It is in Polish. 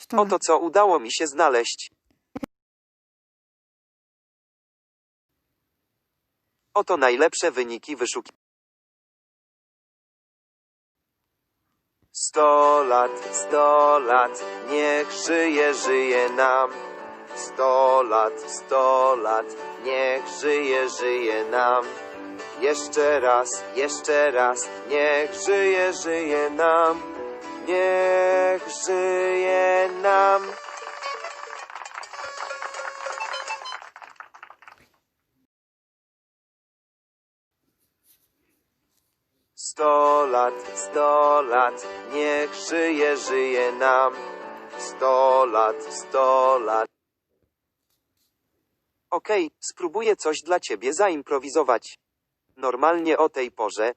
100 lat. Oto co udało mi się znaleźć. Oto najlepsze wyniki wyszuki. 100 lat, 100 lat, niech żyje, żyje nam. 100 lat, 100 lat, niech żyje, żyje nam. Jeszcze raz, jeszcze raz, niech żyje, żyje nam. Niech żyje Sto lat, sto lat, niech żyje, żyje nam. Sto lat, sto lat. Okej, spróbuję coś dla ciebie zaimprowizować. Normalnie o tej porze